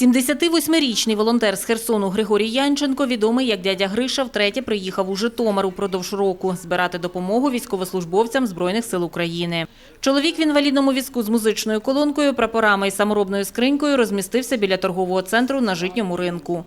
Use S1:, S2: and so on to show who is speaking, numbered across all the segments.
S1: 78-річний волонтер з Херсону Григорій Янченко, відомий як дядя Гриша, втретє приїхав у Житомир упродовж року збирати допомогу військовослужбовцям Збройних сил України. Чоловік в інвалідному візку з музичною колонкою, прапорами і саморобною скринькою розмістився біля торгового центру на житньому ринку.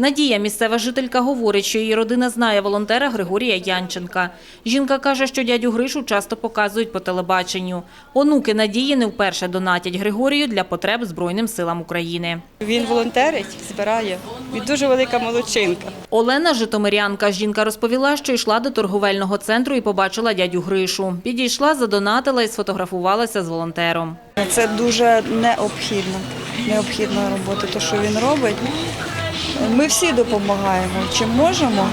S1: Надія, місцева жителька, говорить, що її родина знає волонтера Григорія Янченка. Жінка каже, що дядю Гришу часто показують по телебаченню. Онуки Надії не вперше донатять Григорію для потреб Збройним силам України.
S2: Він волонтерить, збирає. Він дуже велика молодчинка.
S1: Олена Житомирянка. Жінка розповіла, що йшла до торговельного центру і побачила дядю Гришу. Підійшла, задонатила і сфотографувалася з волонтером.
S3: Це дуже необхідно, необхідна робота, те, що він робить. Ми всі допомагаємо, чим можемо.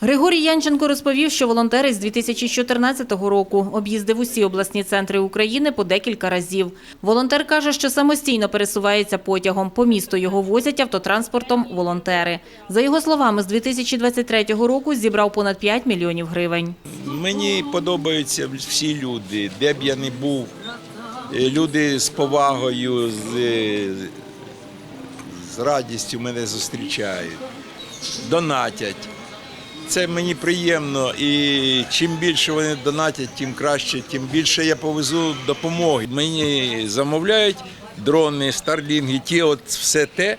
S1: Григорій Янченко розповів, що волонтери з 2014 року об'їздив усі обласні центри України по декілька разів. Волонтер каже, що самостійно пересувається потягом. По місту його возять автотранспортом волонтери. За його словами, з 2023 року зібрав понад 5 мільйонів гривень.
S4: Мені подобаються всі люди, де б я не був. Люди з повагою, з, з радістю мене зустрічають, донатять. Це мені приємно, і чим більше вони донатять, тим краще, тим більше я повезу допомоги. Мені замовляють дрони, старлінги, ті, от все те.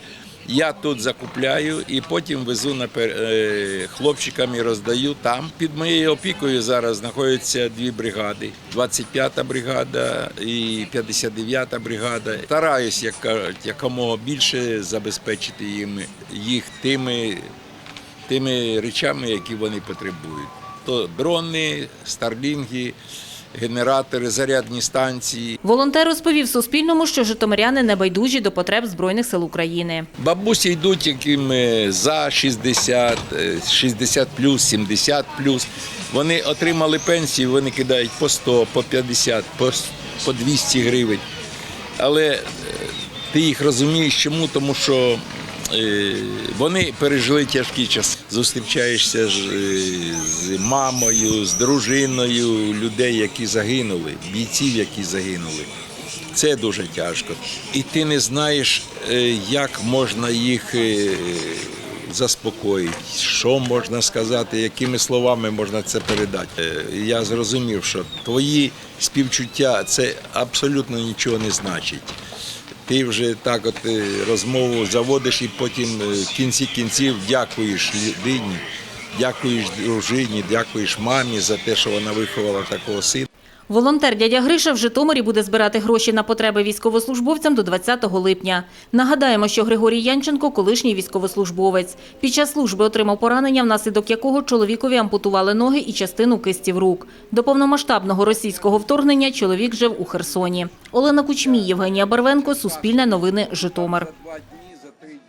S4: Я тут закупляю і потім везу напер... е, хлопчикам і роздаю там. Під моєю опікою зараз знаходяться дві бригади: 25-та бригада і 59-та бригада. Стараюсь, як якомога більше забезпечити їм їх тими тими речами, які вони потребують. То дрони, старлінги, генератори, зарядні станції.
S1: Волонтер розповів Суспільному, що житомиряни не байдужі до потреб Збройних сил України.
S4: Бабусі йдуть, яким е, за 60, е, 60 плюс, 70 плюс. Вони отримали пенсію, вони кидають по 100, по 50, по, с- 200 гривень. Але е, ти їх розумієш, чому? Тому що е, вони пережили тяжкі часи. Зустрічаєшся з, е, з мамою, з дружиною людей, які загинули, бійців, які загинули. Це дуже тяжко. І ти не знаєш, е, як можна їх е, заспокоїти, що можна сказати, якими словами можна це передати. Е, Я зрозумів, що твої співчуття це абсолютно нічого не значить. Ти вже так от е, розмову заводиш і потім е, в кінці кінців дякуєш людині, дякуєш дружині, дякуєш мамі за те, що вона виховала такого сина.
S1: Волонтер дядя Гриша в Житомирі буде збирати гроші на потреби військовослужбовцям до 20 липня. Нагадаємо, що Григорій Янченко – колишній військовослужбовець. Під час служби отримав поранення, внаслідок якого чоловікові ампутували ноги і частину кистів рук. До повномасштабного російського вторгнення чоловік жив у Херсоні. Олена Кучмій, Євгенія Барвенко, Суспільне новини, Житомир.